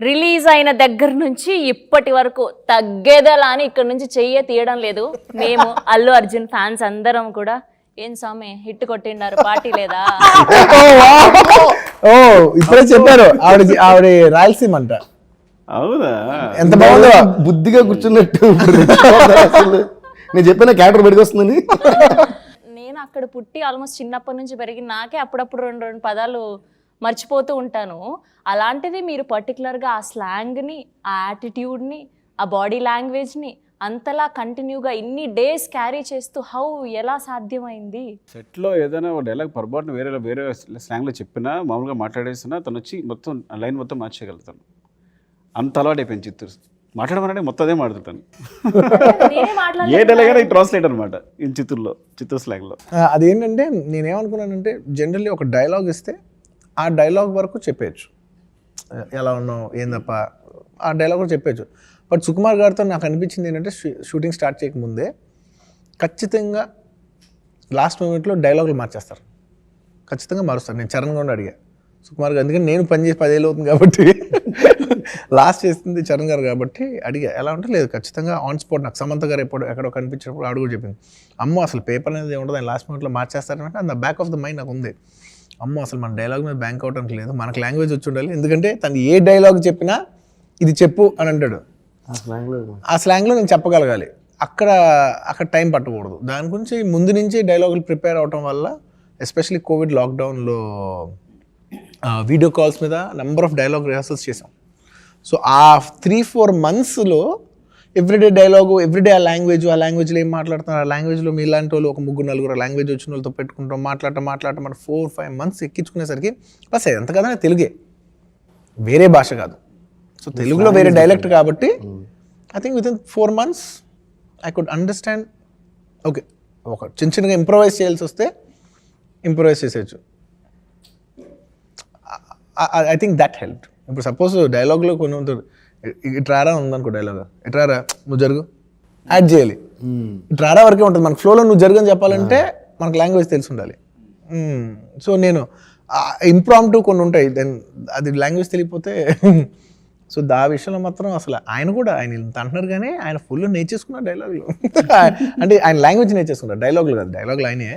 Release అయిన దగ్గర నుంచి ఇప్పటి వరకు తగ్గేదలా అని ఇక్కడ నుంచి చెయ్యే తీయడం లేదు. మేము అల్లు అర్జున్ ఫ్యాన్స్ అందరం కూడా ఏం స్వామి హిట్ కొట్టిండారు పార్టీ లేదా? ఓ ఇప్పుడే చెప్పారు ఆవిడ ఆవిడ రాయలసీమ అంట. అవునా? ఎంత బాగుందో. బుద్ధిగా కూర్చున్నట్టు అసలు నేను చెప్పిన క్యారెక్టర్ బయటకు వస్తుందని నేను అక్కడ పుట్టి ఆల్మోస్ట్ చిన్నప్పటి నుంచి పెరిగి నాకే అప్పుడప్పుడు రెండు రెండు పదాలు మర్చిపోతూ ఉంటాను. అలాంటిది మీరు పర్టికులర్గా ఆ స్లాంగ్ని ఆ యాటిట్యూడ్ని ఆ బాడీ లాంగ్వేజ్ని అంతలా కంటిన్యూగా ఇన్ని డేస్ క్యారీ చేస్తూ హౌ ఎలా సాధ్యమైంది? సెట్లో ఏదైనా ఒక డైలాగ్ పొరపాటున వేరే వేరే స్లాంగ్లో చెప్పినా మామూలుగా మాట్లాడేసినా తను వచ్చి మొత్తం లైన్ మొత్తం మార్చేయగలుగుతాను. అంత అలవాటు అయిపోయింది చిత్తూరు. మాట్లాడమనంటే మొత్తం అదే మాట్లాడుతాను. ఏ డైలాగ్ అయినా ట్రాన్స్లేట్ అనమాట ఈ చిత్తూరులో చిత్తూరు స్లాంగ్లో. అదేంటంటే నేనేమనుకున్నానంటే జనరల్లీ ఒక డైలాగ్ ఇస్తే ఆ డైలాగ్ వరకు చెప్పేయచ్చు. ఎలా ఉన్నావు? ఏందప్ప? ఆ డైలాగ్ కూడా చెప్పేయచ్చు. బట్ సుకుమార్ గారితో నాకు అనిపించింది ఏంటంటే షూ- షూటింగ్ స్టార్ట్ చేయకముందే ఖచ్చితంగా లాస్ట్ మూమెంట్లో డైలాగులు మార్చేస్తారు. ఖచ్చితంగా మారుస్తారు. నేను చరణ్ కూడా అడిగా సుకుమార్ గారు ఎందుకంటే నేను పని చేసి పదేళ్ళు అవుతుంది కాబట్టి లాస్ట్ చేసింది చరణ్ గారు కాబట్టి అడిగా. ఎలా ఉంటే లేదు ఖచ్చితంగా ఆన్ స్పాట్ నాకు సమంత గారు ఎప్పుడు ఎక్కడో కనిపించినప్పుడు అడుగు చెప్పింది. అమ్మో అసలు పేపర్ అనేది ఉండదు అని లాస్ట్ మినిట్లో మార్చేస్తారంటే అంత బ్యాక్ ఆఫ్ ద మైండ్ నాకు ఉంది. అమ్మో అసలు మన డైలాగ్ మీద బ్యాంక్ అవడానికి లేదు. మనకు లాంగ్వేజ్ వచ్చి ఉండాలి. ఎందుకంటే తను ఏ డైలాగ్ చెప్పినా ఇది చెప్పు అని అంటాడు. ఆ స్లాంగ్లో నేను చెప్పగలగాలి. అక్కడ అక్కడ టైం పట్టకూడదు. దాని గురించి ముందు నుంచి డైలాగులు ప్రిపేర్ అవటం వల్ల ఎస్పెషలీ కోవిడ్ లాక్డౌన్లో వీడియో కాల్స్ మీద నెంబర్ ఆఫ్ డైలాగ్ రిహార్సల్స్ చేసాం సో ఆ త్రీ ఫోర్ మంత్స్లో ఎవ్రీడే డైలాగు ఎవ్రీడే ఆ లాంగ్వేజ్ ఆ లాంగ్వేజ్లో ఏం మాట్లాడుతున్నారు? ఆ లాంగ్వేజ్లో మీ ఇలాంటి వాళ్ళు ఒక ముగ్గురు నలుగురు లాంగ్వేజ్ వచ్చిన వాళ్ళతో పెట్టుకుంటాం మాట్లాడటం మాట్లాడటం మన ఫోర్ ఫైవ్ మంత్స్ ఎక్కించుకునేసరికి బస్ ఎంత కదా తెలుగే. వేరే భాష కాదు. సో తెలుగులో వేరే డైలెక్ట్ కాబట్టి I think within four months I could understand okay ఒక చిన్న చిన్నగా ఇంప్రవైజ్ చేయాల్సి వస్తే ఇంప్రవైజ్ చేసేయచ్చు. ఐ థింక్ దట్ హెల్ప్ ఇప్పుడు సపోజ్ డైలాగ్లో కొన్ని ఉంటుంది. ఇట్రారా ఉందనుకో డైలాగ్ ఇట్రారా నువ్వు జరుగు. యాడ్ చేయాలి. ఇట్రారా వరకే ఉంటుంది. మనకు ఫ్లోలో నువ్వు జరుగు అని చెప్పాలంటే మనకు లాంగ్వేజ్ తెలిసి ఉండాలి సో నేను ఇంప్రాంప్టివ్ కొన్ని ఉంటాయి. దెన్ అది లాంగ్వేజ్ తెలియకపోతే సో దా విషయంలో మాత్రం అసలు ఆయన కూడా ఆయన ఇంత అంటున్నారు కానీ ఆయన ఫుల్ నేర్చేసుకున్నారు డైలాగులు అంటే ఆయన లాంగ్వేజ్ నేర్చేసుకున్నారు. డైలాగులు కాదు. డైలాగులు ఆయనే.